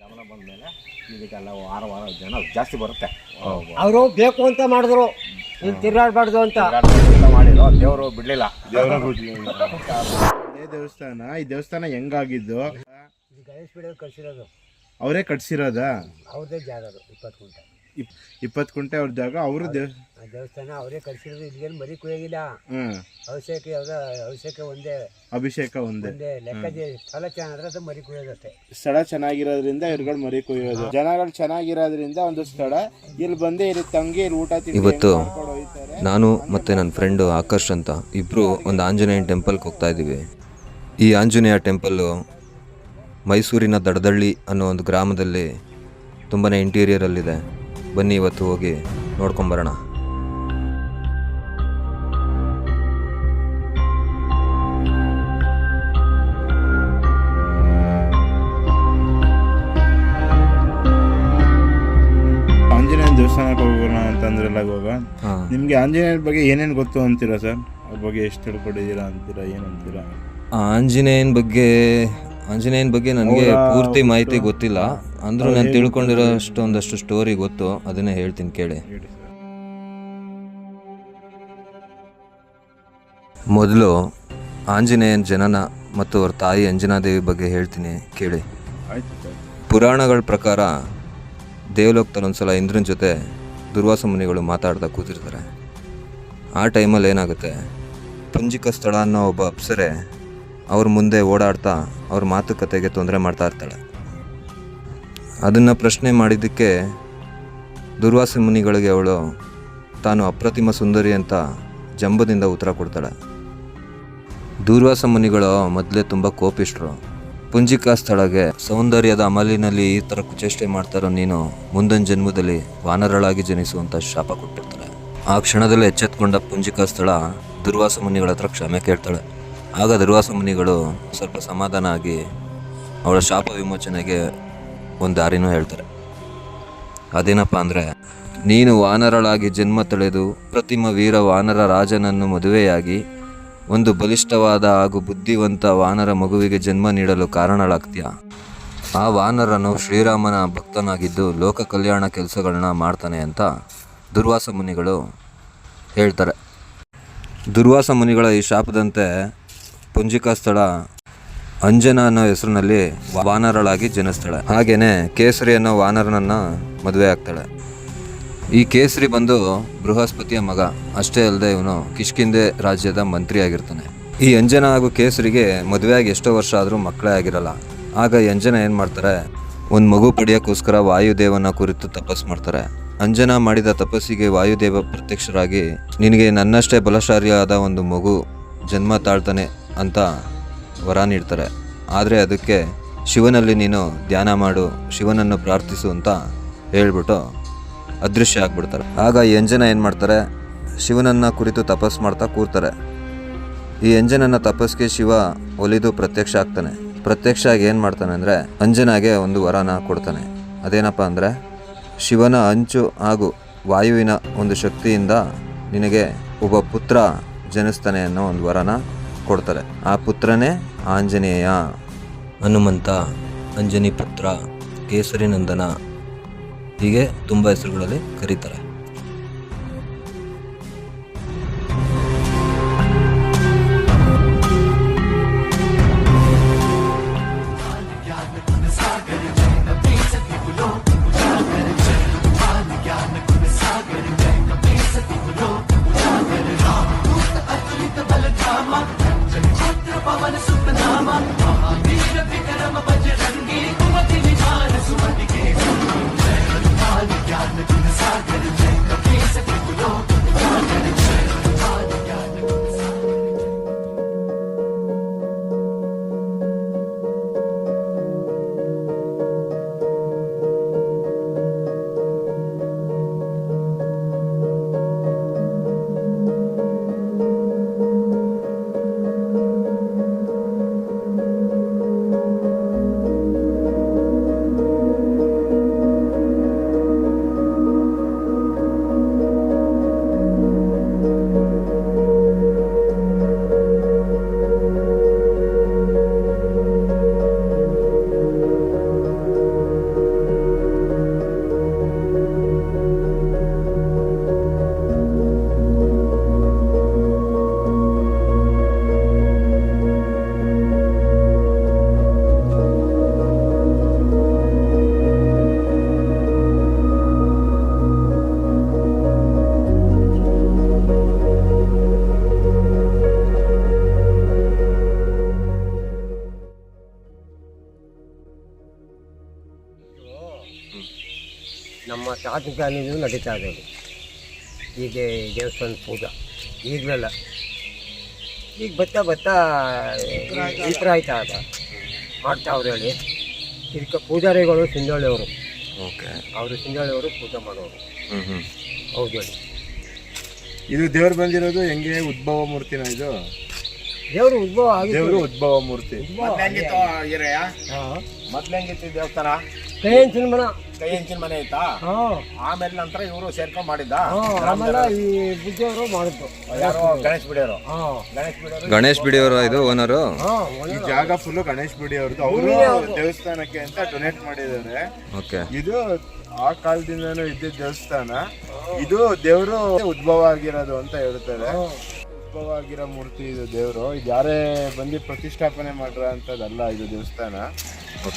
ಗಮನ ಬಂದಮೇಲೆ ಇದಕ್ಕೆಲ್ಲ ವಾರ ವಾರ ಜನ ಜಾಸ್ತಿ ಬರುತ್ತೆ. ಅವರು ಬೇಕು ಅಂತ ಮಾಡಿದ್ರು. ಇಲ್ಲಿ ತಿರ್ಗಾಡ್ಬಾರ್ದು ಅಂತ. ಮಾಡಿದ್ರು. ದೇವರು ಬಿಡ್ಲಿಲ್ಲ. ದೇವರ ಇದೇ ದೇವಸ್ಥಾನ ಈ ದೇವಸ್ಥಾನ ಹೆಂಗಾಗಿದ್ದು? ಇದು ಗಣೇಶ್ ಬಿಡೋದು ಕಟ್ಸಿರೋದು. ಅವರೇ ಕಟ್ಸಿರೋದಾ? ಅವ್ರದೇ ಜಾಗ ಅದು ಇಪ್ಪತ್ತು ಇಪ್ಪತ್ತು ಕುಂಟೆ ಅವ್ರ ಜಾಗ ಅವರು ದೇವ್ ದೇವಸ್ಥಾನ ಅವರೇ ಕಳಿಸಿರೋದು ಇಲ್ಲಿಗೇನು ಮರಿ ಕುಯ್ಯೋಗಿಲ್ಲ ಹ್ಮ್ ಅಭಿಷೇಕ ಯಾವ್ದು ಅಭಿಷೇಕ ಒಂದೇ. ಅಭಿಷೇಕ ಒಂದೇ. ಒಂದೇ ಲೆಕ್ಕ ಸ್ಥಳ ಚೆನ್ನಾದ್ರೆ ಅದು ಮರಿ ಕುಯ್ಯೋದಷ್ಟೇ ಸ್ಥಳ ಚೆನ್ನಾಗಿರೋದ್ರಿಂದ ಇವ್ರುಗಳು ಮರಿ ಕುಯ್ಯೋದು. ಜನಗಳು ಚೆನ್ನಾಗಿರೋದ್ರಿಂದ ಒಂದು ಸ್ಥಳ. ಇಲ್ಲಿ ಬಂದೇ ಇಲ್ಲಿ ತಂಗಿ ಇಲ್ಲಿ ಊಟ ತಿಂಡಿ ಇವತ್ತು ಮಾಡ್ಕೊಂಡು ನಾನು ಮತ್ತು ನನ್ನ ಫ್ರೆಂಡು ಆಕರ್ಷ್ ಅಂತ. ಇಬ್ಬರು ಒಂದು ಆಂಜನೇಯನ ಟೆಂಪಲ್ಗೆ ಹೋಗ್ತಾ ಇದ್ದೀವಿ. ಈ ಆಂಜನೇಯ ಟೆಂಪಲ್ಲು ಮೈಸೂರಿನ ದಡದಳ್ಳಿ ಅನ್ನೋ ಒಂದು ಗ್ರಾಮದಲ್ಲಿ ತುಂಬಾ ಇಂಟೀರಿಯರಲ್ಲಿದೆ ಬನ್ನಿ ಇವತ್ತು ಹೋಗಿ ನೋಡ್ಕೊಂಬರೋಣ ಆಂಜನೇಯನ ದೇವಸ್ಥಾನಕ್ಕೆ ಹೋಗೋಣ ಅಂತಂದ್ರಲ್ಲ ಇವಾಗ. ಹಾಂ. ನಿಮ್ಗೆ ಆಂಜನೇಯನ ಬಗ್ಗೆ ಏನೇನು ಗೊತ್ತು ಅಂತೀರಾ ಸರ್? ಅದ್ರ ಬಗ್ಗೆ ಎಷ್ಟು ತಿಳ್ಕೊಂಡಿದ್ದೀರಾ ಅಂತೀರಾ ಏನು ಅಂತೀರಾ? ಆಂಜನೇಯನ ಬಗ್ಗೆ ಆಂಜನೇಯನ ಬಗ್ಗೆ ನನಗೆ ಪೂರ್ತಿ ಮಾಹಿತಿ ಗೊತ್ತಿಲ್ಲ. ಅಂದರೂ ನಾನು ತಿಳ್ಕೊಂಡಿರೋ ಅಷ್ಟು ಒಂದಷ್ಟು ಸ್ಟೋರಿ ಗೊತ್ತು ಅದನ್ನೇ ಹೇಳ್ತೀನಿ ಕೇಳಿ. ಮೊದಲು ಆಂಜನೇಯನ ಜನನ ಮತ್ತು ಅವ್ರ ತಾಯಿ ಅಂಜನಾದೇವಿ ಬಗ್ಗೆ ಹೇಳ್ತೀನಿ ಕೇಳಿ. ಪುರಾಣಗಳ ಪ್ರಕಾರ ದೇವಲೋಕದಲ್ಲಿ ಒಂದ್ಸಲ ಇಂದ್ರನ ಜೊತೆ ದುರ್ವಾಸ ಮುನಿಗಳು ಮಾತಾಡ್ತಾ ಕೂತಿರ್ತಾರೆ. ಆ ಟೈಮಲ್ಲಿ ಏನಾಗುತ್ತೆ? ಪುಂಜಿಕ ಸ್ಥಳ ಅನ್ನೋ ಒಬ್ಬ ಅಪ್ಸರೆ ಅವ್ರ ಮುಂದೆ ಓಡಾಡ್ತಾ ಅವ್ರ ಮಾತುಕತೆಗೆ ತೊಂದರೆ ಮಾಡ್ತಾ ಇರ್ತಾಳೆ. ಅದನ್ನು ಪ್ರಶ್ನೆ ಮಾಡಿದ್ದಕ್ಕೆ ದುರ್ವಾಸ ಮುನಿಗಳಿಗೆ ಅವಳು ತಾನು ಅಪ್ರತಿಮ ಸುಂದರಿ ಅಂತ ಜಂಬದಿಂದ ಉತ್ತರ ಕೊಡ್ತಾಳೆ. ದುರ್ವಾಸ ಮುನಿಗಳು ಮೊದಲೇ ತುಂಬ ಕೋಪಿಷ್ಟರು. ಪುಂಜಿಕಾ ಸ್ಥಳಗೆ ಸೌಂದರ್ಯದ ಅಮಲಿನಲ್ಲಿ ಈ ಥರ ಕುಚೇಷ್ಟೆ ಮಾಡ್ತಾರೋ ನೀನು ಮುಂದಿನ ಜನ್ಮದಲ್ಲಿ ವಾನರಳಾಗಿ ಜನಿಸುವಂಥ ಶಾಪ ಕೊಟ್ಟಿರ್ತಾರೆ ಆ ಕ್ಷಣದಲ್ಲಿ ಎಚ್ಚೆತ್ಕೊಂಡ ಪುಂಜಿಕಾ ಸ್ಥಳ ದುರ್ವಾಸ ಮುನಿಗಳ ಹತ್ರ ಕ್ಷಮೆ ಕೇಳ್ತಾಳೆ. ಆಗ ದುರ್ವಾಸ ಮುನಿಗಳು ಸ್ವಲ್ಪ ಸಮಾಧಾನ ಆಗಿ ಅವಳ ಶಾಪ ವಿಮೋಚನೆಗೆ ಒಂದು ದಾರಿನೂ ಹೇಳ್ತಾರೆ. ಅದೇನಪ್ಪ ಅಂದರೆ, ನೀನು ವಾನರಳಾಗಿ ಜನ್ಮ ತಳೆದು ಪ್ರತಿಮ ವೀರ ವಾನರ ರಾಜನನ್ನು ಮದುವೆಯಾಗಿ ಒಂದು ಬಲಿಷ್ಠವಾದ ಹಾಗೂ ಬುದ್ಧಿವಂತ ವಾನರ ಮಗುವಿಗೆ ಜನ್ಮ ನೀಡಲು ಕಾರಣಳಾಗ್ತೀಯ? ಆ ವಾನರನು ಶ್ರೀರಾಮನ ಭಕ್ತನಾಗಿದ್ದು ಲೋಕ ಕಲ್ಯಾಣ ಕೆಲಸಗಳನ್ನ ಮಾಡ್ತಾನೆ ಅಂತ ದುರ್ವಾಸ ಮುನಿಗಳು ಹೇಳ್ತಾರೆ. ದುರ್ವಾಸ ಮುನಿಗಳ ಈ ಶಾಪದಂತೆ ಪುಂಜಿಕಾ ಸ್ಥಳ ಅಂಜನ ಅನ್ನೋ ಹೆಸರಿನಲ್ಲಿ ವಾನರಳಾಗಿ ಜನಿಸ್ತಾಳೆ. ಹಾಗೇನೆ ಕೇಸರಿ ಅನ್ನೋ ವಾನರನನ್ನ ಮದುವೆ ಆಗ್ತಾಳೆ. ಈ ಕೇಸರಿ ಬಂದು ಬೃಹಸ್ಪತಿಯ ಮಗ, ಅಷ್ಟೇ ಅಲ್ಲದೆ ಇವನು ಕಿಷ್ಕಿಂದೆ ರಾಜ್ಯದ ಮಂತ್ರಿ ಆಗಿರ್ತಾನೆ. ಈ ಅಂಜನ ಹಾಗೂ ಕೇಸರಿಗೆ ಮದುವೆಯಾಗಿ ಎಷ್ಟೋ ವರ್ಷ ಆದರೂ ಮಕ್ಕಳೇ ಆಗಿರಲ್ಲ. ಆಗ ಅಂಜನ ಏನು ಮಾಡ್ತಾರೆ? ಒಂದು ಮಗು ಪಡೆಯೋಕ್ಕೋಸ್ಕರ ವಾಯುದೇವನ ಕುರಿತು ತಪಸ್ಸು ಮಾಡ್ತಾರೆ. ಅಂಜನ ಮಾಡಿದ ತಪಸ್ಸಿಗೆ ವಾಯುದೇವ ಪ್ರತ್ಯಕ್ಷರಾಗಿ, ನಿನಗೆ ನನ್ನಷ್ಟೇ ಬಲಶಾಲಿಯಾದ ಒಂದು ಮಗು ಜನ್ಮ ತಾಳ್ತಾನೆ ಅಂತ ವರ ನೀಡ್ತಾರೆ. ಆದರೆ ಅದಕ್ಕೆ ಶಿವನಲ್ಲಿ ನೀನು ಧ್ಯಾನ ಮಾಡು, ಶಿವನನ್ನು ಪ್ರಾರ್ಥಿಸು ಅಂತ ಹೇಳ್ಬಿಟ್ಟು ಅದೃಶ್ಯ ಆಗ್ಬಿಡ್ತಾರೆ. ಆಗ ಈ ಅಂಜನ ಏನು ಮಾಡ್ತಾರೆ? ಶಿವನನ್ನು ಕುರಿತು ತಪಸ್ ಮಾಡ್ತಾ ಕೂರ್ತಾರೆ. ಈ ಅಂಜನನ ತಪಸ್ಗೆ ಶಿವ ಒಲಿದು ಪ್ರತ್ಯಕ್ಷ ಆಗ್ತಾನೆ. ಪ್ರತ್ಯಕ್ಷ ಆಗಿ ಏನು ಮಾಡ್ತಾನೆ ಅಂದರೆ ಅಂಜನಾಗೆ ಒಂದು ವರನ ಕೊಡ್ತಾನೆ. ಅದೇನಪ್ಪ ಅಂದರೆ, ಶಿವನ ಅಂಚು ಹಾಗೂ ವಾಯುವಿನ ಒಂದು ಶಕ್ತಿಯಿಂದ ನಿನಗೆ ಒಬ್ಬ ಪುತ್ರ ಜನಿಸ್ತಾನೆ ಅನ್ನೋ ಒಂದು ವರನ ಕೊಡ್ತಾರೆ. ಆ ಪುತ್ರನೇ ಆಂಜನೇಯ. ಹನುಮಂತ ಅಂಜನಿ ಪುತ್ರ ಕೇಸರಿ ನಂದನ ಹೀಗೆ ತುಂಬ ಹೆಸರುಗಳಲ್ಲಿ ಕರೀತಾರೆ. ತಾತನ ಕಾಲದಿಂದ ನಡೀತಾ ಇದೆ ಹೀಗೆ ಈಗ ದೇವಸ್ಥಾನ ಪೂಜಾ. ಈಗಲಲ್ಲ. ಈಗ ಬತ್ತಾ ಬತ್ತಾ ಇತರ ಆಯ್ತಾ ಅದ? ಮಾಡ್ತಾವ್ರೆ ಹೇಳಿ. ಇದಕ್ಕೆ ಪೂಜಾರಿಗಳು ಸಿಂಧೋಳಿಯವರು ಓಕೆ. ಅವರು ಸಿಂಧೋಳಿಯವರು ಪೂಜೆ ಮಾಡೋರು. ಹ್ಞೂ ಹ್ಞೂ ಹೌದು ಹೇಳಿ. ಇದು ದೇವ್ರು ಬಂದಿರೋದು ಹೆಂಗೆ ಉದ್ಭವ ಮೂರ್ತಿನ ಇದು? ದೇವರು ಉದ್ಭವ ಆಗಿ ದೇವ್ರು ಉದ್ಭವ ಮೂರ್ತಿ. ಮೊದ್ಲು ಹೆಂಗಿತ್ತು ದೇವಸ್ಥಾನ? ಕೈ ಮನೆ ಮನ. ಕೈ ಹೆಂಚಿನ ಮನೆ ಐತಾ ಹಾಂ. ಆಮೇಲೆ ನಂತರ ಇವರು ಸೇರ್ಕೊಂಡ್ ಮಾಡಿದ್ದ? ಆಮೇಲೆ ಈ ಬುದ್ಧಿಯವರು ಮಾಡಿದ್ದು. ಯಾರು? ಗಣೇಶ್ ಬಿಡಿಯವರು? ಗಣೇಶ್ ಬಿಡಿಯವರು? ಗಣೇಶ್ ಬಿಡಿಯವರ ಇದು ಓನರು ಈ ಜಾಗ ಫುಲ್ ಗಣೇಶ್ ಬಿಡಿ ಅವ್ರದ್ದು ಅವರು ದೇವಸ್ಥಾನಕ್ಕೆ ಅಂತ ಡೊನೇಟ್ ಮಾಡಿದ್ದಾರೆ. ಓಕೆ. ಇದು ಆ ಕಾಲದಿಂದನೂ ಇದ್ದ ದೇವಸ್ಥಾನ. ಇದು ದೇವರು ಉದ್ಭವ ಆಗಿರೋದು ಅಂತ ಹೇಳ್ತಾರೆ. ಉದ್ಭವ ಆಗಿರೋ ಮೂರ್ತಿ ಇದು ದೇವರು. ಇದು ಯಾರೇ ಬಂದು ಪ್ರತಿಷ್ಠಾಪನೆ ಮಾಡ್ರ ಅಂತದಲ್ಲ ಇದು ದೇವಸ್ಥಾನ.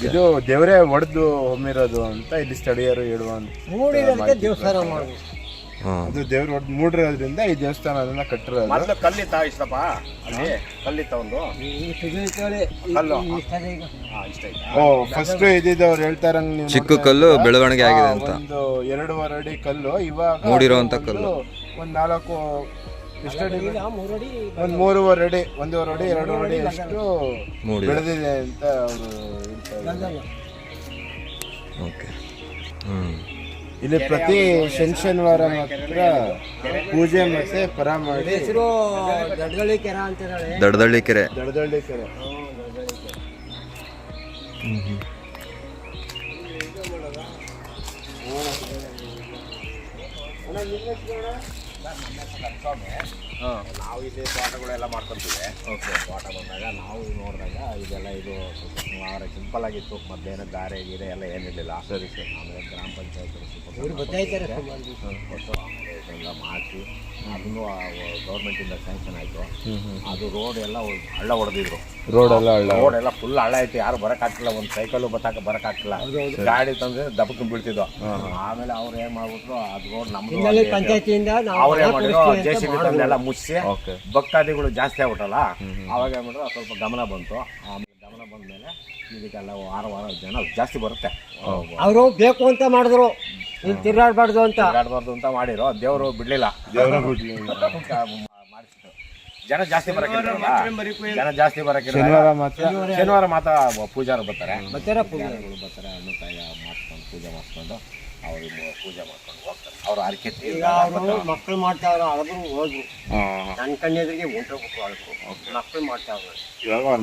ಇದು ದೇವರೇ ಒಡೆದು ಹೊಮ್ಮಿರೋದು ಅಂತ ಇಲ್ಲಿ ಸ್ಥಳೀಯರು ಹೇಳುವಂತ ಮೂಡಿರೋದಕ್ಕೆ ದೇವಸ್ಥಾನ ಮಾಡ್ಬೋದು. ಅದು ದೇವ್ರು ಒಡೆದು ಮೂಡಿರೋದ್ರಿಂದ ಈ ದೇವಸ್ಥಾನ ಅದನ್ನ ಕಟ್ಟಿರೋದು. ಮೊದ್ಲು ಕಲ್ಲಿತ್ತ ಇಷ್ಟಪ್ಪ? ಅಲ್ಲಿ ಕಲ್ಲಿ ಒಂದು? ಈ- ಕಲ್ಲು. ಹಾ ಇಷ್ಟ ಐತಾ ಓ ಫಸ್ಟ್ ಇದ್ದಿದ್ದು ಅವ್ರು ಚಿಕ್ಕ ಕಲ್ಲು ಬೆಳವಣಿಗೆ ಆಗಿದೆ ಅಂತ. ಒಂದು ಎರಡೂವರೆ ಅಡಿ ಕಲ್ಲು. ಇವಾಗ ಮೂಡಿರೋಂಥ ಕಲ್ಲು. ಒಂದ್ ನಾಲ್ಕು ಒಂದ್ ಮೂರುವರೆ ಅಡಿ ಒಂದೂವರೆ ಅಡಿ ಎರಡು ಅಡಿ ಅಷ್ಟು ಬೆಳೆದಿದೆ ಅಂತ ಅವರು ಓಕೆ. ಹ್ಞೂ ಇಲ್ಲಿ ಪ್ರತಿ ಶನಿ ಶನಿವಾರ ಮಾತ್ರ ಪೂಜೆ ಮತ್ತೆ ಪರ ಮಾಡಿ ದಡದಳ್ಳಿ ಕೆರೆ ದಡದಳ್ಳಿ ಕೆರೆ. ದಡದಳ್ಳಿ ಕೆರೆ ಹ್ಞೂ ಹ್ಞೂ ನಾವು ಇಲ್ಲಿ ತೋಟಗಳೆಲ್ಲ ಮಾಡ್ಕೊಂತೀವಿ. ಓಕೆ. ತೋಟ ಬಂದಾಗ ನಾವು ನೋಡಿದಾಗ ಇದೆಲ್ಲ ಇದು ಸ್ವಲ್ಪ ಸುಮಾರು ಸಿಂಪಲ್ ಆಗಿತ್ತು. ಮೊದಲೇನೋ ದಾರೆ ಗೀರೆ ಎಲ್ಲ ಏನಿರಲಿಲ್ಲ. ಸರಿ ಸರ್. ಆಮೇಲೆ ಗ್ರಾಮ ಪಂಚಾಯತ್. ಕೊಟ್ಟು ಇದೆಲ್ಲ ಮಾಡಿಸಿ ಅದನ್ನು ಗೌರ್ಮೆಂಟಿಂದ ಸ್ಯಾಂಕ್ಷನ್ ಆಯಿತು. ಅದು ರೋಡ್ ಎಲ್ಲ ಹಳ್ಳ ಹೊಡೆದಿದ್ರು ರೋಡ್ ಎಲ್ಲ ಹಳ್ಳ ರೋಡ್ ಎಲ್ಲ ಫುಲ್ ಹಳ್ಳ ಐತಿ ಯಾರು ಬರಕ್ಕಾಗ್ತಿಲ್ಲ ಒಂದು ಸೈಕಲ್ ಬತ್ತಾಕ ಬರಕ್ಕಾಗ್ತಿಲ್ಲ ಗಾಡಿ ತಂದ್ರೆ ದಬ್ಬಕ್ಕೆ ಬೀಳ್ತಿದ್ವು. ಆಮೇಲೆ ಅವ್ರು ಏನ್ ಮಾಡ್ಬಿಟ್ರು ಅದು ರೋಡ್ ನಾವು ಅವ್ರೇ ಮಾಡಿದ್ರು ಜೆ ಸಿ ಬಿ. ತಂದೆಲ್ಲ ಮುಚ್ಚಿ ಭಕ್ತಾದಿಗಳು ಜಾಸ್ತಿ ಆಗ್ಬಿಟ್ಟಲ್ಲ ಅವಾಗ ಏನ್ ಮಾಡಿದ್ರು ಸ್ವಲ್ಪ ಗಮನ ಬಂತು. ಆಮೇಲೆ ಗಮನ ಬಂದ್ಮೇಲೆ ಇದಕ್ಕೆಲ್ಲ ವಾರ ವಾರ ಜನ ಜಾಸ್ತಿ ಬರುತ್ತೆ. ಅವರು ಬೇಕು ಅಂತ ಮಾಡಿದ್ರು. ತಿರ್ಗಾಡ್ಬಾರ್ದು ಅಂತ. ತಿರ್ಗಾಡ್ಬಾರ್ದು ಅಂತ ಮಾಡಿರೋ ದೇವರು ಬಿಡ್ಲಿಲ್ಲ. ದೇವರು ಮಾಡಿಸಿದ್ರು ಜನ ಜಾಸ್ತಿ ಬರಕ್ಕೆ ಜನ ಜಾಸ್ತಿ ಬರಕ್ಕೆ ಶನಿವಾರ ಮಾತ್ರ? ಶನಿವಾರ ಮಾತ್ರ ಪೂಜಾರು ಬರ್ತಾರೆ. ಬರ್ತಾರ ಪೂಜೆ ಪೂಜಾರಿಗಳು ಬರ್ತಾರೆ ಹಣ್ಣು ತಾಯಿ ಮಾಡಿಸ್ಕೊಂಡು ಪೂಜೆ ಮಾಡ್ಕೊಂಡು ಅವ್ರಿಗೆ ಪೂಜೆ ಮಾಡ್ಕೊಂಡು ಅವ್ರ ಆರ್ಕೆ ಈಗ ಅವರು ಮಕ್ಕಳು ಮಾಡ್ತಾವ್ರ ಅಳದ್ರು ಹೋದ್ರು ನನ್ನ ಕಣ್ಣೆದ್ರಿಗೆ ಹೊಂಟೋಗ್ಬಿಟ್ರು ಅಳದ್ರು ಮಕ್ಕಳು ಮಾಡ್ತಾವ್ರು. ಇವಾಗ ಅವ್ರ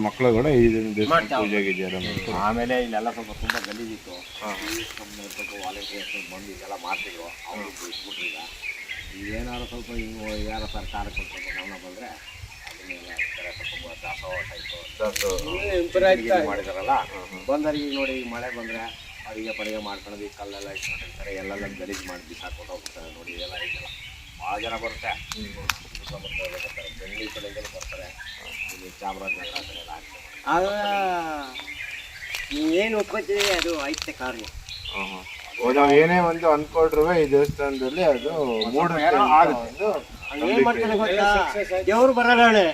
ಈ ದೇವಸ್ಥಾನ ಮಾಡ್ತಾವ್ರೆ. ಪೂಜೆಗೆ ಇದೆಯಲ್ಲ ಮಾಡ್ತಾರೆ. ಆಮೇಲೆ ಇಲ್ಲೆಲ್ಲ ಸ್ವಲ್ಪ ತುಂಬ ಗಲೀಜಿತ್ತು. ಸ್ವಲ್ಪ ವಾಲಂಟಿಯರ್ಸ್ ಬಂದು ಇದೆಲ್ಲ ಮಾಡ್ತಿದ್ರು ಅವರು ಬಿಟ್ಬಿಟ್ರು ಈಗ. ಏನಾದ್ರು ಸ್ವಲ್ಪ ಹಿಂಗೆ ಯಾರ ಸರ್ಕಾರಕ್ಕೆ ಸ್ವಲ್ಪ ಗಮನ ಬಂದರೆ ಅದನ್ನೆಲ್ಲ ಸ್ವಲ್ಪ ದಾಸೋಹ ಟೈಪು ಮಾಡಿದಾರಲ್ಲ? ಬಂದವ್ರಿಗೆ ಈಗ ನೋಡಿ ಈಗ ಮಳೆ ಬಂದರೆ ಅಡಿಗೆ ಪಡಿಗೆ ಮಾಡ್ಕೊಂಡು ಈ ಕಲ್ಲೆಲ್ಲ ಇಟ್ಕೊಂಡಿರ್ತಾರೆ ಎಲ್ಲೆಲ್ಲ ಗಲೀಜ್ ಮಾಡಿ ಬಿಸಾಕೊಂಡು ಹೋಗ್ತಾರೆ ನೋಡಿ ಇದೆಲ್ಲ ಐತಲ್ಲ ಭಾಳ ಜನ ಬರುತ್ತೆ. ಸುತ್ತಮುತ್ತ ಬರ್ತಾರೆ ಬೆಂಗಳೂರು ಕಡೆಗೆ ಬರ್ತಾರೆ. ಇಲ್ಲಿ ಚಾಮರಾಜನಗರ ಆ ಕಡೆ ಎಲ್ಲ ಆಗ ಒಪ್ಕೋತೀವಿ ಅದು ಐತೆ ಕಾರ್ಯ. ನಾವು ಏನೇ ಒಂದು ಅನ್ಕೊಂಡ್ರು ಈ ದೇವಸ್ಥಾನದಲ್ಲಿ ಅದು ಮೂಡ ಆಗುತ್ತೆ. ಏನ್ ಮಾಡ್ತಾರೆ ಗೊತ್ತಾ? ದೇವ್ರು ಬರಲ್ಲ ನಾಳೆ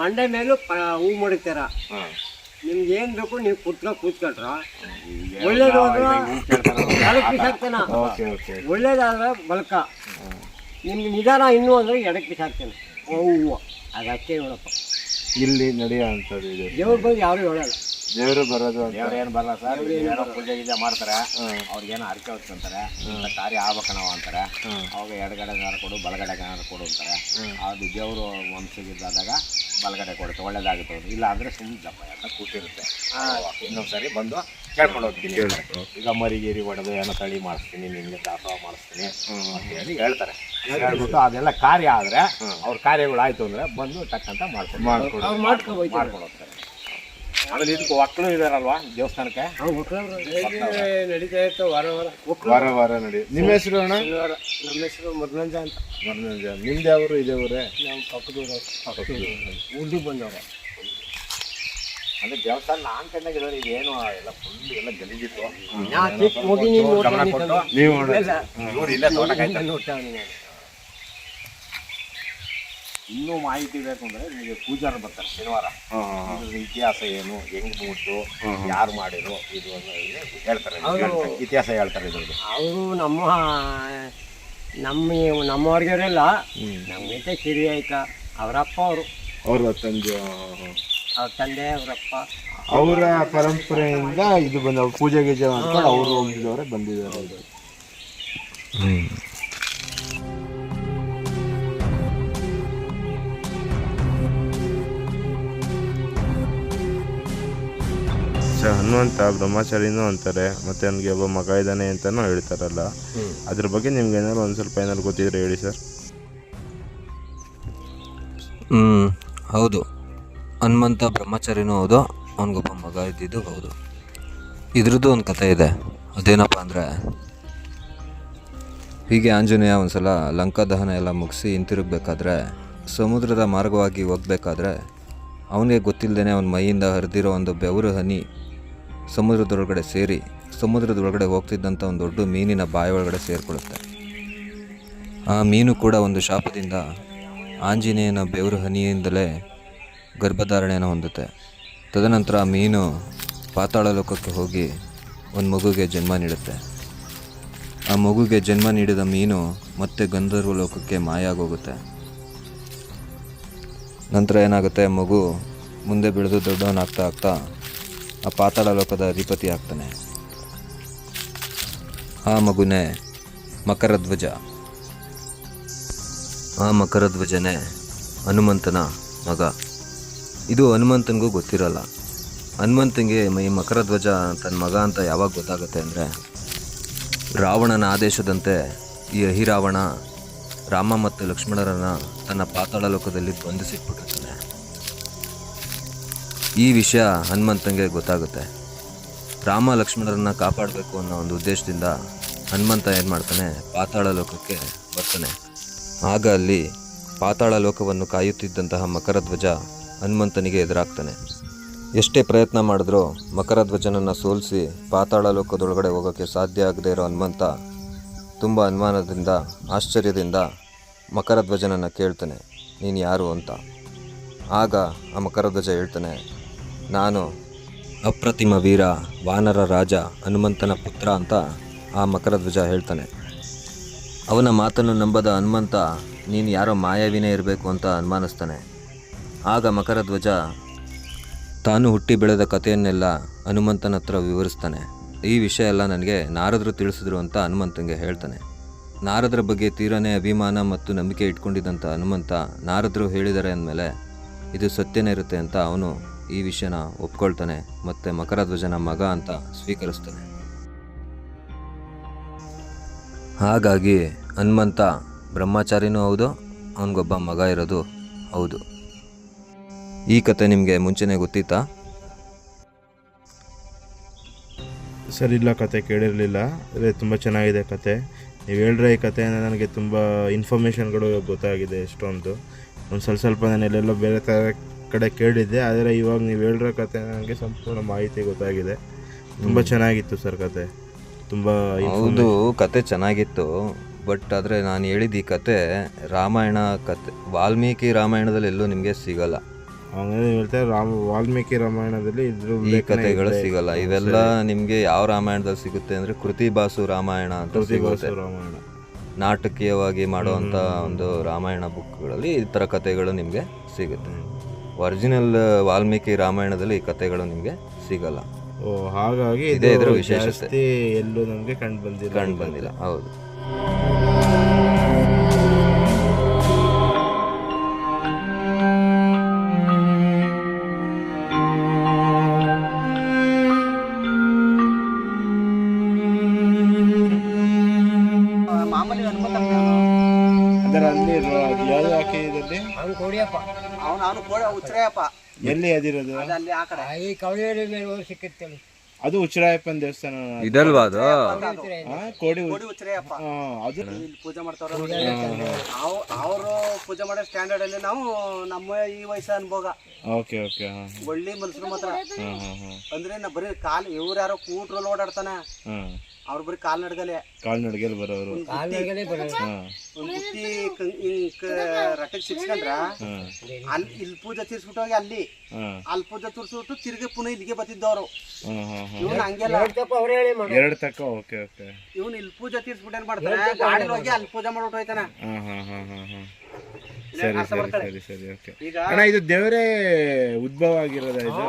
ಮಂಡೆ ಮೇಲೂ ಪ ಹೂ ಮುಡಿತಾರ. ನಿಮ್ಗೆ ಏನ್ ಬೇಕು ನೀವು ಕುತ್ಕ ಕೂತ್ಕೊಟ್ರ ಒಳ್ಳೇದು ಆದ್ರೆ ಎಡಕ್ಕೆ ಬಿಸಾಕ್ತಾನ ಒಳ್ಳೇದಾದ್ರೆ ಬಲ್ಕ. ನಿಮ್ಗೆ ನಿಧಾನ ಇನ್ನೂ ಅಂದ್ರೆ ಎಡಕ್ಕೆ ಬಿಸಾಕ್ತಾನೆ ಹೂವು. ಅದಷ್ಟೇ ನೋಡಪ್ಪ. ಇಲ್ಲಿ ನಡೆಯೋ ಅಂಥದ್ದು ಇದು. ದೇವ್ರು ಬಂದು ಯಾರು ಹೇಳಲ್ಲ. ದೇವರು ಬರೋದು ಅಂತ. ದೇವ್ರು ಏನು ಬರಲ್ಲ ಸರ್ ಏನೋ ಪೂಜೆ ಗೀಜೆ ಮಾಡ್ತಾರೆ ಅವ್ರಿಗೇನೋ ಅರ್ಕೆ ಹೊತ್ಕೊಂತಾರೆ ಕಾರ್ಯ ಆಗ್ಬೇಕ ನಾವು ಅಂತಾರೆ ಅವಾಗ ಎಡಗಡೆ ಏನಾದ್ರು ಕೊಡು ಬಲಗಡೆ ಏನಾದ್ರು ಕೊಡು ಅಂತಾರೆ. ಅದು ದೇವರು ವಂಶಗಿದ್ದಾದಾಗ ಬಲಗಡೆ ಕೊಡುತ್ತೆ ಒಳ್ಳೇದಾಗುತ್ತೆ ಅವ್ರು ಇಲ್ಲ ಅಂದರೆ ಸುಮ್ಮನೆ ಜಪ ಅಂತ ಕೂತಿರುತ್ತೆ. ಇನ್ನೊಂದ್ಸರಿ ಬಂದು ಕೇಳ್ಕೊಂಡು ಹೋಗ್ತೀನಿ. ಈಗ ಮರಿ ಗಿರಿ ಹೊಡೆದು ಏನೋ ತಳಿ ಮಾಡಿಸ್ತೀನಿ ನಿಮಗೆ ದಾಸೋಹ ಮಾಡಿಸ್ತೀನಿ ಅಂತ ಹೇಳಿ ಹೇಳ್ತಾರೆ. ಹೇಳ್ಬಿಟ್ಟು ಅದೆಲ್ಲ ಕಾರ್ಯ ಆದರೆ ಅವ್ರ ಕಾರ್ಯಗಳು ಆಯ್ತು ಅಂದರೆ ಬಂದು ತಕ್ಕಂತ ಮಾಡ್ಕೊಂಡು ಮಾಡ್ಕೊಂಡು ಮಾಡ್ಕೊಂಡು ಹೋಗ್ತಾರೆ. ಆಮೇಲೆ ಇದಕ್ಕೆ ಒಕ್ಕಳು ಇದಾರಲ್ವಾ ದೇವಸ್ಥಾನಕ್ಕೆ? ನಡೀತಾ ಇರ್ತಾವೆ ವಾರ ವಾರ? ವಾರ ವಾರ ನಡೆಯ ನಿಮ್ಮ ಹೆಸರು ಅಣ್ಣ? ನಮ್ಮ ಹೆಸರು ಮರುನಂಜ ಅಂತ. ಮರುನಂಜ ನಿಮ್ದು ಯಾವರು ಇದೇವ್ರೆ ನಮ್ಮ ಪಕ್ಕದೂರು ಉರ್ದು ಬಂದವರು. ಅಂದ್ರೆ ದೇವಸ್ಥಾನ ನಾನ್ ಕಂಡಾಗಿದ್ದಾರೆ ಇದೇನು ಎಲ್ಲ ಫುಲ್ ಎಲ್ಲ ಗಲೀಜಿತ್ತು. ನೀವು ನೋಡ ಇಲ್ಲೇ ಇನ್ನೂ ಮಾಹಿತಿ ಬೇಕು ಅಂದ್ರೆ ನಿಮಗೆ ಪೂಜಾರು ಬರ್ತಾರೆ ಶನಿವಾರ. ಇದ್ರ ಇತಿಹಾಸ ಏನು ಹೆಂಗ್ ಮೂಡ್ತು ಯಾರು ಮಾಡಿದ್ರು ಇದು ಹೇಳ್ತಾರೆ. ಇತಿಹಾಸ ಹೇಳ್ತಾರೆ ಇದ್ರದ್ದು ಅವರು ನಮ್ಮ ನಮ್ಮ ನಮ್ಮವ್ರಿಗೆಲ್ಲ ನಮ್ಗಿಂತ ಕಿರಿ ಆಯ್ತಾ. ಅವರಪ್ಪ ಅವರು. ಅವ್ರ ತಂದೆ. ಅವ್ರ. ತಂದೆ ಅವರಪ್ಪ. ಅವರ ಪರಂಪರೆಯಿಂದ ಇದು ಬಂದ ಪೂಜೆ ಗೀಜೆ ಮಾಡ್ಕೊಂಡು ಅವರು ಬಂದಿದ್ದಾರೆ. ಬಂದಿದ್ದಾರೆ ಸ- ಹನುಮಂತ ಬ್ರಹ್ಮಚಾರಿನೂ ಅಂತಾರೆ ಮತ್ತೆ ನನಗೆ ಒಬ್ಬ ಮಗ ಇದ್ದಾನೆ ಅಂತಾನು ಹೇಳ್ತಾರಲ್ಲ. ಅದ್ರ ಬಗ್ಗೆ ನಿಮ್ಗೆ ಏನಾದ್ರು ಒಂದು ಸ್ವಲ್ಪ ಏನಾದ್ರು ಗೊತ್ತಿದ್ರೆ ಹೇಳಿ ಸರ್. ಹ್ಞೂ ಹೌದು. ಹನುಮಂತ ಬ್ರಹ್ಮಚಾರಿನೂ ಹೌದು ಅವನಿಗೊಬ್ಬ ಮಗ ಇದ್ದಿದ್ದು ಹೌದು. ಇದ್ರದ್ದು ಒಂದು ಕಥೆ ಇದೆ. ಅದೇನಪ್ಪ ಅಂದರೆ ಹೀಗೆ ಆಂಜನೇಯ ಒಂದ್ಸಲ ಲಂಕಾ ದಹನ ಎಲ್ಲ ಮುಗಿಸಿ ಹಿಂತಿರುಗಬೇಕಾದ್ರೆ ಸಮುದ್ರದ ಮಾರ್ಗವಾಗಿ ಹೋಗ್ಬೇಕಾದ್ರೆ ಅವನಿಗೆ ಗೊತ್ತಿಲ್ಲದೇ ಅವನ ಮೈಯಿಂದ ಹರಿದಿರೋ ಒಂದು ಬೆವರು ಹನಿ ಸಮುದ್ರದೊಳಗಡೆ ಸೇರಿ ಸಮುದ್ರದೊಳಗಡೆ ಹೋಗ್ತಿದ್ದಂಥ ಒಂದು ದೊಡ್ಡ ಮೀನಿನ ಬಾಯಿ ಒಳಗಡೆ ಸೇರಿಕೊಳ್ಳುತ್ತೆ. ಆ ಮೀನು ಕೂಡ ಒಂದು ಶಾಪದಿಂದ ಆಂಜನೇಯನ ಬೆವರು ಹನಿಯಿಂದಲೇ ಗರ್ಭಧಾರಣೆಯನ್ನು ಹೊಂದುತ್ತೆ. ತದನಂತರ ಆ ಮೀನು ಪಾತಾಳ ಲೋಕಕ್ಕೆ ಹೋಗಿ ಒಂದು ಮಗುಗೆ ಜನ್ಮ ನೀಡುತ್ತೆ. ಆ ಮಗುಗೆ ಜನ್ಮ ನೀಡಿದ ಮೀನು ಮತ್ತೆ ಗಂಧರ್ವ ಲೋಕಕ್ಕೆ ಮಾಯ ಆಗೋಗುತ್ತೆ ನಂತರ ಏನಾಗುತ್ತೆ? ಮಗು ಮುಂದೆ ಬೆಳೆದು ದೊಡ್ಡವನಾಗ್ತಾ ಆಗ್ತಾ ಆ ಪಾತಾಳ ಲೋಕದ ಅಧಿಪತಿ ಆಗ್ತಾನೆ. ಆ ಮಗುನೇ ಮಕರಧ್ವಜ. ಆ ಮಕರಧ್ವಜನೇ ಹನುಮಂತನ ಮಗ. ಇದು ಹನುಮಂತನಿಗೂ ಗೊತ್ತಿರಲ್ಲ. ಹನುಮಂತನಿಗೆ ಈ ಮಕರಧ್ವಜ ತನ್ನ ಮಗ ಅಂತ ಯಾವಾಗ ಗೊತ್ತಾಗುತ್ತೆ ಅಂದರೆ, ರಾವಣನ ಆದೇಶದಂತೆ ಈ ಅಹಿರಾವಣ ರಾಮ ಮತ್ತು ಲಕ್ಷ್ಮಣರನ್ನು ತನ್ನ ಪಾತಾಳ ಲೋಕದಲ್ಲಿ ಬಂಧಿಸಿಟ್ಬಿಟ್ಟಿರ್ತಾನೆ ಈ ವಿಷಯ ಹನುಮಂತನಿಗೆ ಗೊತ್ತಾಗುತ್ತೆ. ರಾಮ ಲಕ್ಷ್ಮಣರನ್ನ ಕಾಪಾಡಬೇಕು ಅನ್ನೋ ಒಂದು ಉದ್ದೇಶದಿಂದ ಹನುಮಂತ ಏನು ಮಾಡ್ತಾನೆ, ಪಾತಾಳ ಲೋಕಕ್ಕೆ ಬರ್ತಾನೆ. ಆಗ ಅಲ್ಲಿ ಪಾತಾಳ ಲೋಕವನ್ನು ಕಾಯುತ್ತಿದ್ದಂತಹ ಮಕರಧ್ವಜ ಹನುಮಂತನಿಗೆ ಎದುರಾಗ್ತಾನೆ. ಎಷ್ಟೇ ಪ್ರಯತ್ನ ಮಾಡಿದ್ರೂ ಮಕರಧ್ವಜನನ್ನು ಸೋಲಿಸಿ ಪಾತಾಳ ಲೋಕದೊಳಗಡೆ ಹೋಗೋಕ್ಕೆ ಸಾಧ್ಯ ಆಗದೇ ಇರೋ ಹನುಮಂತ ತುಂಬ ಅನುಮಾನದಿಂದ, ಆಶ್ಚರ್ಯದಿಂದ ಮಕರಧ್ವಜನನ್ನು ಕೇಳ್ತಾನೆ, ನೀನು ಯಾರು? ಅಂತ. ಆಗ ಆ ಮಕರಧ್ವಜ ಹೇಳ್ತಾನೆ ನಾನು ಅಪ್ರತಿಮ ವೀರ, ವಾನರ ರಾಜ, ಹನುಮಂತನ ಪುತ್ರ ಅಂತ ಆ ಮಕರಧ್ವಜ ಹೇಳ್ತಾನೆ. ಅವನ ಮಾತನ್ನು ನಂಬದ ಹನುಮಂತ, ನೀನು ಯಾರೋ ಮಾಯಾವಿನೇ ಇರಬೇಕು ಅಂತ ಅನುಮಾನಿಸ್ತಾನೆ. ಆಗ ಮಕರಧ್ವಜ ತಾನು ಹುಟ್ಟಿ ಬೆಳೆದ ಕಥೆಯನ್ನೆಲ್ಲ ಹನುಮಂತನ ಹತ್ರ ವಿವರಿಸ್ತಾನೆ. ಈ ವಿಷಯ ಎಲ್ಲ ನನಗೆ ನಾರದರು ತಿಳಿಸಿದ್ರು ಅಂತ ಹನುಮಂತಂಗೆ ಹೇಳ್ತಾನೆ. ನಾರದರ ಬಗ್ಗೆ ತೀರನೇ ಅಭಿಮಾನ ಮತ್ತು ನಂಬಿಕೆ ಇಟ್ಕೊಂಡಿದ್ದಂಥ ಹನುಮಂತ ನಾರದರು ಹೇಳಿದ್ದಾರೆ ಅಂದಮೇಲೆ ಇದು ಸತ್ಯನೇ ಇರುತ್ತೆ ಅಂತ ಅವನು ಈ ವಿಷಯನ ಒಪ್ಕೊಳ್ತಾನೆ ಮತ್ತು ಮಕರಧ್ವಜನ ಮಗ ಅಂತ ಸ್ವೀಕರಿಸ್ತಾನೆ. ಹಾಗಾಗಿ ಹನುಮಂತ ಬ್ರಹ್ಮಚಾರಿನೂ ಹೌದು, ಅವನಿಗೊಬ್ಬ ಮಗ ಇರೋದು ಹೌದು. ಈ ಕತೆ ನಿಮಗೆ ಮುಂಚೆನೇ ಗೊತ್ತಿತ್ತಾ? ಸರ್, ಇಲ್ಲ ಕತೆ ಕೇಳಿರಲಿಲ್ಲ. ಅದೇ ತುಂಬ ಚೆನ್ನಾಗಿದೆ ಕತೆ. ನೀವು ಹೇಳಿದ್ರೆ ಈ ಕಥೆಯಿಂದ ನನಗೆ ತುಂಬ ಇನ್ಫಾರ್ಮೇಷನ್ಗಳು ಗೊತ್ತಾಗಿದೆ ಎಷ್ಟೊಂದು. ಒಂದು ಸ್ವಲ್ಪ ಸ್ವಲ್ಪ ನಾನು ಎಲ್ಲೆಲ್ಲೋ ಬೇರೆ ಥರ ಕಡೆ ಕೇಳಿದ್ದೆ ಆದರೆ ಇವಾಗ ನೀವು ಹೇಳಿರೋ ಕತೆ ನನಗೆ ಸಂಪೂರ್ಣ ಮಾಹಿತಿ ಗೊತ್ತಾಗಿದೆ. ತುಂಬ ಚೆನ್ನಾಗಿತ್ತು ಸರ್ ಕತೆ. ತುಂಬ ಹೌದು ಕತೆ ಚೆನ್ನಾಗಿತ್ತು ಬಟ್ ಆದರೆ ನಾನು ಹೇಳಿದ ಈ ಕತೆ ರಾಮಾಯಣ ಕತೆ ವಾಲ್ಮೀಕಿ ರಾಮಾಯಣದಲ್ಲಿ ಎಲ್ಲೂ ನಿಮಗೆ ಸಿಗಲ್ಲ. ಹೇಳ್ತಾರೆ ರಾಮ ವಾಲ್ಮೀಕಿ ರಾಮಾಯಣದಲ್ಲಿ ಇದ್ರ ಈ ಕತೆಗಳು. ಸಿಗಲ್ಲ. ಇವೆಲ್ಲ ನಿಮಗೆ ಯಾವ ರಾಮಾಯಣದಲ್ಲಿ ಸಿಗುತ್ತೆ ಅಂದರೆ ಕೃತಿ ಬಾಸು ರಾಮಾಯಣ ಅಂತ ಸಿಗುತ್ತೆ. ರಾಮಾಯಣ. ನಾಟಕೀಯವಾಗಿ ಮಾಡುವಂಥ ಒಂದು ರಾಮಾಯಣ ಬುಕ್ಗಳಲ್ಲಿ ಈ ಥರ ಕತೆಗಳು ನಿಮಗೆ ಸಿಗುತ್ತೆ. ಒರಿಜಿನಲ್ ವಾಲ್ಮೀಕಿ ರಾಮಾಯಣದಲ್ಲಿ ಈ ಕತೆಗಳು ನಿಮಗೆ ಸಿಗಲ್ಲ. ಓ ಹಾಗಾಗಿ ಇದೇ ಇದರ ವಿಶೇಷತೆ. ಎಲ್ಲೂ ನಮಗೆ ಕಂಡು ಬಂದಿಲ್ಲ ಕಂಡು ಬಂದಿಲ್ಲ ಹೌದು. ಮಾಮೂಲಿ ಹನುಮಂತ ಅದರ ಹಾಕಿದಲ್ಲಿ ಅವ್ನು ಕೊಡಿಯಪ್ಪ. ಅವನು ಅವನು ಕೋಡ ಉಚ್ಚಾಯಪ್ಪ ಎಲ್ಲಿ ಅದಿರೋದು? ಅದು ಅಲ್ಲಿ ಆ ಕಡೆ. ಈ ಕವಳಿಯಲ್ಲಿ ಮೇಲೆ ಹೋಗಿ ಸಿಕ್ಕುತ್ತೇಳಿ ಅದು ಉಚ್ಚರಾಯಪ್ಪನ ದೇವಸ್ಥಾನ. ಇದಲ್ವಾ ಅದು? ಕೋಡಿ ಉ- ಕೋಡಿ ಉಚ್ಚಾಯಪ್ಪ ಆ, ಅದು ಇಲ್ಲಿ ಪೂಜೆ ಮಾಡ್ತಾರ. ಅವರು ಪೂಜೆ ಮಾಡೋ ಸ್ಟ್ಯಾಂಡರ್ಡ್ ಅಲ್ಲಿ ನಾವು ನಮ್ಮ ಈ ವಯಸ್ಸ ಅನುಭೋಗ. ಓಕೆ ಓಕೆ ಹಾಂ ಒಳ್ಳೆ ಮನುಷ್ಯರು ಮಾತ್ರ. ಹಾಂ ಹಾಂ ಹಾಂ ಅಂದ್ರೆ ನಾ ಬರೀ ಕಾಲ್ ಇವ್ರು ಯಾರೋ ಕೂಟ್ರಲ್ಲಿ ಓಡಾಡ್ತಾನ. ಹಾಂ ಅವ್ರು ಬರೀ ಕಾಲ್ ನಡ್ಗಲೆ. ಬರೋರು ಕಾಲ್ನಡಿಗೆನೇ ಬರೋರು ಹಾ. ಒಂದ್ ಬುತ್ತಿ ಕಂ- ಹಿಂಗ್ ರಟ್ಟೆಗೆ ಸಿಕ್ಸ್ಕೊಂಡ್ರ ಅಲ್ಲಿ ಇಲ್ಲಿ ಪೂಜೆ ತೀರ್ಸ್ಬಿಟ್ಟು ಹೋಗಿ ಅಲ್ಲಿ ಅಲ್ಲಿ ಪೂಜೆ ತೀರ್ಸ್ಬಿಟ್ಟು ತಿರ್ಗಿ ಪುನಃ ಇಲ್ಲಿಗೆ ಬತ್ತಿದ್ದವ್ರು. ಇವ್ನು ಹಂಗೆಲ್ಲ ಹೇಳ್ತಪ್ಪ ಅವರೇ ಹೇಳಿ ಮಾಡು ಎರಡು ತಕ್ಕ ಓಕೆ ಓಕೆ. ಇವ್ನು ಇಲ್ಲಿ ಪೂಜೆ ತೀರ್ಸ್ಬಿಟ್ಟು ಏನ್ ಮಾಡ್ತಾನೆ? ಗಾಡಿ ಹೋಗಿ ಅಲ್ಲಿ ಪೂಜೆ ಮಾಡ್ಬಿಟ್ಟು ಹೋಯ್ತಾನ. ಹಾ ಹಾ ಹಾ ಹಾ ಹಾ. ಸರಿ ಸರಿ ಸರಿ ಸರಿ ಓಕೆ. ಈಗ ಅಣ್ಣ ಇದು ದೇವರೇ ಉದ್ಭವ ಆಗಿರೋದ ಇದು?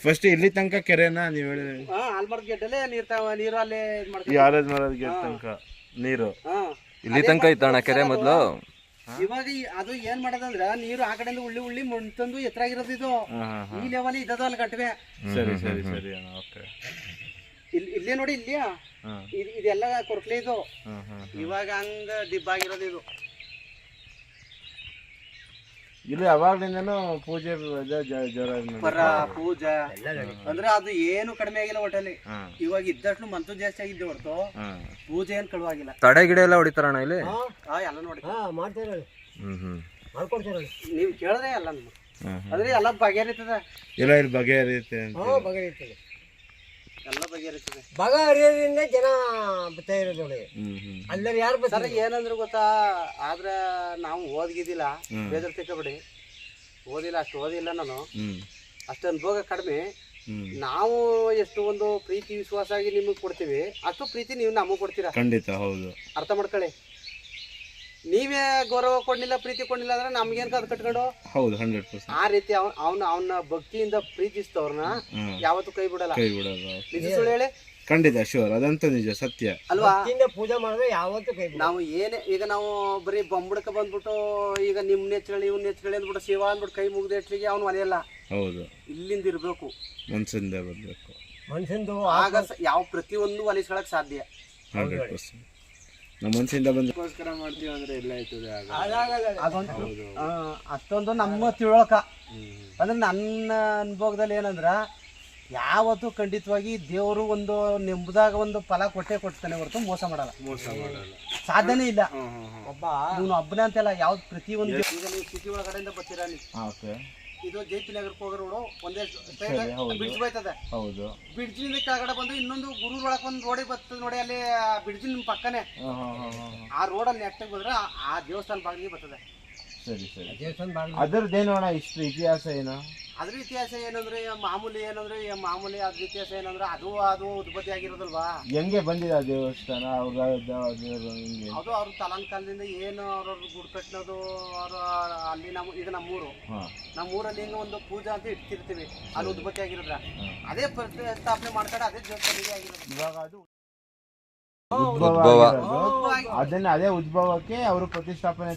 ಫಸ್ಟ್ ಇಲ್ಲಿ ತನಕ ಕೆರೆನಾ ನೀವು ಹೇಳಿದ್ರೆ? ಆ ಆಲ್ಮರ್ದ್ ಗೆಡ್ಡಲ್ಲೇ ನೀರ್ ತಾವ ನೀರು ಅಲ್ಲೇ ಇದ್ ಮರದ ತನಕ? ನೀರು? ಹಾ. ಇಲ್ಲಿ ತನಕ ಇತ್ತಣ್ಣ ಕೆರೆ ಮೊದ್ಲು? ಇವಾಗ ಈ- ಅದು ಏನ್ ಮಾಡೋದಂದ್ರ ನೀರು ಆ ಕಡೆಯಿಂದ ಉಳ್ಳಿ ಉಳ್ಳಿ ಮುಂತಂದು ತಂದು ಎತ್ತರ ಆಗಿರೋದು ಇದು. ಈ ಲೆವೆಲ್ ಇದ್ದದ ಅಲ್ಲಿ ಕಟ್ವೆ ಸರಿ ಸರಿ ಸರಿ ಅಣ್ಣ ಓಕೆ ಇಲ್ಲಿ ಇಲ್ಲೇ ನೋಡಿ ಇಲ್ಲಿಯಾ? ಹಾ. ಇದು ಇದೆಲ್ಲ ಕೊರ್ಕ್ಲೆ ಇದು. ಇವಾಗ ಹಂಗ ದಿಬ್ಬಾಗಿರೋದು ಇದು. ಇಲ್ಲಿ ಅವಾಗ್ಲಿಂದನೂ ಪೂಜೆ ಜ್ವರ ಜ- ಜೋರ ಪರ ಪೂಜಾ. ಅಂದ್ರೆ ಅದು ಏನು ಕಡಿಮೆ ಆಗಿಲ್ಲ ಒಟ್ಟಲ್ಲಿ. ಹಾ. ಇವಾಗ ಇದ್ದಷ್ಟು ಮಂತು ಜಾಸ್ತಿ ಆಗಿದ್ದೆ ಹೊರತು. ಪೂಜೆ ಏನ್ ಕಳುವಾಗಿಲ್ಲ ತಡೆ ಗಿಡ ಎಲ್ಲ ಹೊಡಿತಾರ ಇಲ್ಲಿ? ಆ ಎಲ್ಲ ನೋಡಿ. ಹಾ ಮಾಡ್ತಾರೆ ಹ್ಮ್ ಹ್ಮ್. ಮಾಡ್ಕೊಡ್ತಾರೆ ನೀವ್ ಕೇಳದೆ ಎಲ್ಲ ಅಂದ್ರೆ ಎಲ್ಲ ಬಗೆಹರಿತದ? ಇಲ್ಲ ಇಲ್ಲಿ ಬಗೆಹರಿಯುತ್ತೆ ಅಂತ ಬಗೆಹರಿತದೆ. ಬಗ ಹರಿಯೋದ್ರಿಂದ ಜನ ಬರ್ತಾ ಇರೋದು ನೋಡಿ. ಅಲ್ಲರಿ ಯಾರು ಸರ್ ಬರ್ತಾರೆ ಏನಂದ್ರೆ ಗೊತ್ತಾ ಆದ್ರೆ ನಾವು ಓದ್ಗಿದ್ದಿಲ್ಲ. ಬೇಜಾರ್ ತಿಕ್ಕಬಿಡಿ. ಓದಿಲ್ಲ ಅಷ್ಟು ಓದಿಲ್ಲ ನಾನು. ಅಷ್ಟೊಂದು ಭೋಗ ಕಡಿಮೆ. ನಾವು ಎಷ್ಟು ಒಂದು ಪ್ರೀತಿ ವಿಶ್ವಾಸ ಆಗಿ ನಿಮಗೆ ಕೊಡ್ತೀವಿ ಅಷ್ಟು ಪ್ರೀತಿ ನೀವು ನಮಗೆ ಕೊಡ್ತೀರಾ? ಖಂಡಿತ ಹೌದು. ಅರ್ಥ ಮಾಡ್ಕೊಳ್ಳಿ. ನೀವೇ ಗೌರವ ಕೊಡ್ಲಿಲ್ಲ ಪ್ರೀತಿ ಕೊಡ್ಲಿಲ್ಲ ಅಂದ್ರೆ ನಮ್ಗೇನ್ ಕದ್ ಕಟ್ಕೊಂಡು? ಹೌದು ಹಂಡ್ರೆಡ್ ಪರ್ಸೆಂಟ್ ಆ ರೀತಿ ಅವ್ನ ಅವನ ಅವನ ಭಕ್ತಿಯಿಂದ ಪ್ರೀತಿಸ್ತವ್ರನ್ನ ಯಾವತ್ತು ಕೈ ಬಿಡಲ್ಲ. ಕೈ ಬಿಡಲ್ಲ. ನಿಜ ಸುಳ್ಳು ಹೇಳಿ. ಖಂಡಿತ ಶೋರ್ ಅದಂತೂ ನಿಜ ಸತ್ಯ. ಅಲ್ವಾ? ಭಕ್ತಿಯಿಂದ ಪೂಜೆ ಮಾಡಿದ್ರೆ ಯಾವತ್ತು ಕೈ ಬಿಡಲ್ಲ. ನಾವು ಏನೇ ಈಗ ನಾವು ಬರೀ ಬಂಬುಡಕ ಬಂದ್ಬಿಟ್ಟು ಈಗ ನಿಮ್ ನೆಚ್ಚಳಿ ಇವ್ನ ನೆಚ್ಚಳಿ ಅಂದ್ಬಿಟ್ಟು ಶಿವ ಅಂದ್ಬಿಟ್ಟು ಕೈ ಮುಗ್ದ ಎಟ್ಲಿಗೆ ಅವ್ನು ಮನೆಯಲ್ಲ ಹೌದು. ಇಲ್ಲಿಂದ ಇರ್ಬೇಕು. ಮನ್ಸಿಂದ ಬರ್ಬೇಕು. ಮನ್ಸಿಂದು ಆಗ ಯಾವ ಪ್ರತಿಯೊಂದು ಒಲಿಸ್ಕೊಳಕ್ ಸಾಧ್ಯ. ಹಂಡ್ರೆಡ್ ಪರ್ಸೆಂಟ್ ನಮ್ಮ ಮನಸ್ಸಿಂದ ಬಂದೋಸ್ಕರ ಮಾಡ್ತೀವಿ ಅಂದ್ರೆ ಎಲ್ಲ ಆಯ್ತದೆ ಆಗ. ಅದೊಂದು ಅಷ್ಟೊಂದು ನಮ್ಮ ತಿಳುವಳಕ. ಅಂದ್ರೆ ನನ್ನ ಅನುಭವದಲ್ಲಿ ಏನಂದ್ರ ಯಾವತ್ತು ಖಂಡಿತವಾಗಿ ದೇವರು ಒಂದು ನೆಮ್ಮದಾಗ ಒಂದು ಫಲ ಕೊಟ್ಟೆ ಕೊಡ್ತಾನೆ ಹೊರತು ಮೋಸ ಮಾಡಲ್ಲ. ಮೋಸ ಮಾಡಲ್ಲ. ಸಾಧ್ಯನೇ ಇಲ್ಲ. ಹ್ಮ್ ಹ್ಮ್ ಹ್ಮ್. ಒಬ್ಬ ಇವನು ಒಬ್ಬನೇ ಅಂತೆಲ್ಲ ಯಾವ್ದು ಪ್ರತಿ ಒಂದು ನೀವು ಸಿಟಿ ಒಳಗಡೆಯಿಂದ ಬರ್ತೀರಾ ನೀವು? ಓಕೆ ಇದು ಜೆ ಪಿ ನಗರಕ್ಕೆ ಹೋಗೋ ರೋಡು ಒಂದೇ. ಬ್ರಿಡ್ಜ್ ಬೈತದೆ ಹೌದು. ಬ್ರಿಡ್ಜಿನಿಂದ ಕೆಳಗಡೆ ಬಂದು ಇನ್ನೊಂದು ಗುರು ಒಳಗೆ ಒಂದು ರೋಡಿ ಬರ್ತದೆ ನೋಡಿ ಅಲ್ಲಿ ಬ್ರಿಡ್ಜಿನ ಪಕ್ಕನೆ. ಆ ರೋಡಲ್ಲಿ ನೆಟ್ಟಿಗೆ ಬಂದ್ರೆ ಆ- ಆ ದೇವಸ್ಥಾನ ಬಾಗಿಲಿಗೆ ಬರ್ತದೆ. ಸರಿ ಸರಿ. ದೇವಸ್ಥಾನ ಬಾಗಿಲು ಅದ್ರದ್ದೇನು ಅಣ್ಣ ಇಷ್ಟು ಇತಿಹಾಸ ಏನು? ಅದ್ರ ಇತಿಹಾಸ ಏನಂದ್ರೆ ಮಾಮೂಲಿ ಏನಂದ್ರೆ ಮಾಮೂಲಿ ಅದ್ರ ಇತಿಹಾಸ ಏನಂದ್ರೆ ಅದು ಅದು ಉತ್ಪತ್ತಿ ಆಗಿರೋದಲ್ವಾ? ಹೆಂಗೆ ಬಂದಿದೆ ಆ ದೇವಸ್ಥಾನ ಅವ್ರ ಅದು ಅವ್ರ ತಲಾನ್ ಕಾಲದಿಂದ ಏನು ಅವ್ರವ್ರ ಗುಡ್ ಕಟ್ಟಿನದು ಅವರು ಅಲ್ಲಿ ನಮ್ಮ ಇದು ನಮ್ಮೂರು. ನಮ್ಮೂರಲ್ಲಿ ಹಿಂಗೆ ಒಂದು ಪೂಜಾ ಅಂತ ಇಟ್ಟಿರ್ತೀವಿ ಅಲ್ಲಿ ಉತ್ಪತ್ತಿ ಆಗಿರೋದ್ರ ಅದೇ ಪ್ರತಿಷ್ಠಾಪನೆ ಮಾಡ್ತಾರೆ ಅದೇ ದೇವಸ್ಥಾನ ಆಗಿರೋದು. ಇವಾಗ ಅದು ಉದ್ಭವ. ಅದನ್ನ ಅದೇ ಉದ್ಭವಕ್ಕೆ ಅವರು ಪ್ರತಿಷ್ಠಾಪನೆ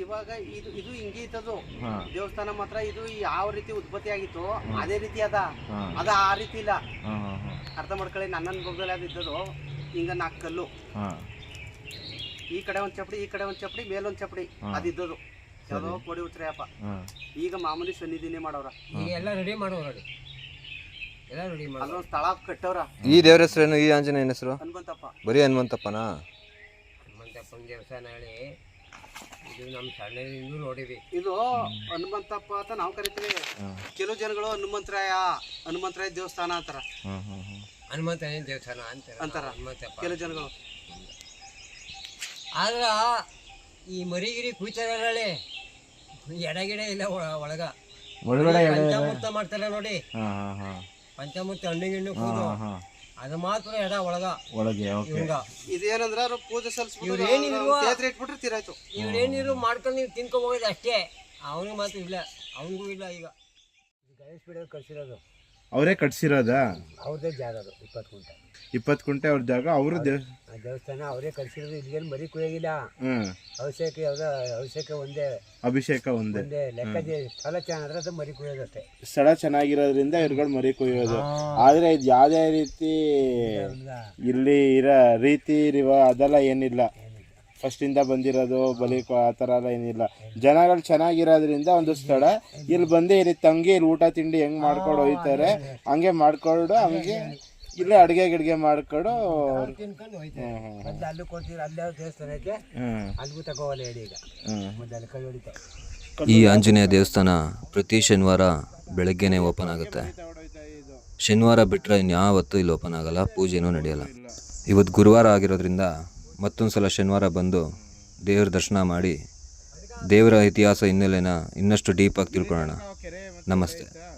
ಇವಾಗ ಇದು ಇದು ಹಿಂಗೆ ಇತ್ತದು ದೇವಸ್ಥಾನ ಮಾತ್ರ ಇದು ಯಾವ ರೀತಿ ಉತ್ಪತ್ತಿ ಆಗಿತ್ತು ಅದೇ ರೀತಿ ಅದ. ಅದ ಆ ರೀತಿ ಇಲ್ಲ. ಅರ್ಥ ಮಾಡ್ಕೊಳ್ಳಿ ನನ್ನ ಅನುಭವದಲ್ಲಿ ಅದು ಇದ್ದದು ಹಿಂಗ ನಾಕ್ ಕಲ್ಲು. ಈ ಕಡೆ ಒಂದ್ ಚಪ್ಪಡಿ ಈ ಕಡೆ ಒಂದ್ ಚಪ್ಪಡಿ ಮೇಲೊಂದ್ ಚಪ್ಪಡಿ ಅದಿದ್ದದು ಯಾವುದೋ ಕೊಡಿ ಉತ್ತರಯಪ್ಪ ಈಗ ಮಾಮೂಲಿ ಸನ್ನಿಧಿನೇ ಮಾಡೋರ ಈಗ ಎಲ್ಲ ರೆಡಿ ಮಾಡೋ ನೋಡಿ ಎಲ್ಲ ರೆಡಿ ಮಾಡೋ ಅಲ್ಲೊಂದ್ ಸ್ಥಳ ಕಟ್ಟವ್ರ. ಈ ದೇವ್ರ ಹೆಸರೇನು ಈ ಆಂಜನೇಯನ ಹೆಸರು? ಹನುಮಂತಪ್ಪ. ಬರೀ ಹನುಮಂತಪ್ಪನಾ? ಹನುಮಂತಪ್ಪನ ದೇವಸ್ಥಾನ ಹೇಳಿ. ಇದು ನಮ್ಮ ಸಣ್ಣದಿಂದ ನೋಡಿವಿ. ಇದು ಹನುಮಂತಪ್ಪ ಅಂತ ನಾವು ಕರಿತೀವಿ. ಕೆಲವು ಜನಗಳು ಹನುಮಂತರಾಯ ಹನುಮಂತರಾಯ ದೇವಸ್ಥಾನ ಅಂತಾರ. ಹಾ ಹಾ ಹಾ ದೇವಸ್ಥಾನ ಅಂತಾರೆ. ಅಂತಾರ. ಹನುಮಂತಪ್ಪ. ಕೆಲವು ಜನಗಳು. ಆದ್ರ ಈ ಮರಿಗಿರಿ ಕುಯ್ತಾರಲ್ಲಿ ಎಡಗಿಡ ಇಲ್ಲ ಒಳ- ಒಳಗ. ಒಳಗಡೆ ಎಡೆ ಇದೆ. ಮಾಡ್ತಾರೆ ನೋಡಿ. ಪಂಚಾಮೃತ ಹಣ್ಣು ಗಿಣ್ಣು ಕೂದು ಅದು ಮಾತ್ರ ಎಡ ಒಳಗ. ಒಳಗೆ ಓಕೆ ಇವಂಗ. ಇದೇನಂದ್ರ ಅವ್ರು ಪೂಜೆ ಇವ್ರು ಏನಿಲ್ವಾ? ಸಲ್ಲಿಸ್ಬಿಟ್ಟು ತೇತ್ರ ಇಟ್ಬಿಟ್ರೆ ತೀರಾಯ್ತು. ಇವ್ರೇನಿರು ಮಾಡ್ಕೊಂಡು ನೀವು ತಿನ್ಕೋಬಹುದು ಅಷ್ಟೇ. ಅವನಿಗೆ ಮಾತ್ರ ಇಲ್ಲ. ಅವನಿಗೂ ಇಲ್ಲ ಈಗ. ಗಣೇಶ್ ಬಿಡೋದು ಕಳ್ಸಿರೋದು. ಅವರೇ ಕಟ್ಸಿರೋದಾ? ಅವ್ರದ್ದೇ ಜಾಗ ಅದು ಇಪ್ಪತ್ತು ಕುಂಟೆ ಇಪ್ಪತ್ತು ಕುಂಟೆ ಅವ್ರ ಜಾಗ ಅವರು ಆ ದೇವಸ್ಥಾನ ಅವರೇ ಕಟ್ಸಿರೋದು ಇಲ್ಲಿಗೇನು ಮರಿ ಕುಯ್ಯಾಗಿಲ್ಲ ಹ್ಮ್. ಅವಶ್ಯಕ ಯಾವ್ದೋ ಅವಶ್ಯಕ ಒಂದೇ. ಅಭಿಷೇಕ ಒಂದೇ. ಒಂದೇ ಲೆಕ್ಕ ಸ್ಥಳ ಚೆನ್ನಾದ್ರೆ ಅದು ಮರಿ ಕುಯ್ಯೋದಷ್ಟೇ ಸ್ಥಳ ಚೆನ್ನಾಗಿರೋದ್ರಿಂದ ಇವ್ರುಗಳು ಮರಿ ಕುಯ್ಯೋದು. ಆದ್ರೆ ಇದು ಯಾವುದೇ ರೀತಿ ಇಲ್ಲಿ ಇರೋ ರೀತಿ ರಿವ ಅದೆಲ್ಲ ಏನಿಲ್ಲ. ಫಸ್ಟ್ ಇಂದ ಬಂದಿರೋದು ಬಲಿ ಕೊ- ಆ ಥರ ಎಲ್ಲ ಏನಿಲ್ಲ. ಜನಗಳು ಚೆನ್ನಾಗಿರೋದ್ರಿಂದ ಒಂದು ಸ್ಥಳ. ಇಲ್ಲಿ ಬಂದು ಇಲ್ಲಿ ತಂಗಿ ಇಲ್ಲಿ ಊಟ ತಿಂಡಿ ಹೆಂಗ್ ಮಾಡ್ಕೊಂಡು ಹೋಯ್ತಾರೆ ಹಂಗೆ ಮಾಡ್ಕೊಂಡು ಹಂಗೆ ಇಲ್ಲೇ ಅಡುಗೆ ಗಿಡ್ಗೆ ಮಾಡ್ಕೊಂಡು. ಮೊದ್ಲು ಅಲ್ಲೂ ಅಲ್ಲೇ ಅಲ್ಲಿಗೂ ತಗೋವಲ್ಲ ಹೇಳಿ ಈಗ. ಮೊದಲು ಅಲ್ಲಿ ಕೈ ಈ ಆಂಜನೇಯ ದೇವಸ್ಥಾನ ಪ್ರತಿ ಶನಿವಾರ ಬೆಳಗ್ಗೆನೆ ಓಪನ್ ಆಗುತ್ತೆ. ಶನಿವಾರ ಬಿಟ್ಟರೆ ಇನ್ಯಾವತ್ತೂ ಇಲ್ಲಿ ಓಪನ್ ಆಗಲ್ಲ ಪೂಜೆನೂ ನಡೆಯಲ್ಲ. ಇವತ್ತು ಗುರುವಾರ ಆಗಿರೋದ್ರಿಂದ ಮತ್ತೊಂದು ಸಲ ಶನಿವಾರ ಬಂದು ದೇವರ ದರ್ಶನ ಮಾಡಿ ದೇವರ ಇತಿಹಾಸ ಹಿನ್ನೆಲೆನ ಇನ್ನಷ್ಟು ಡೀಪಾಗಿ ತಿಳ್ಕೊಳ್ಳೋಣ. ನಮಸ್ತೆ.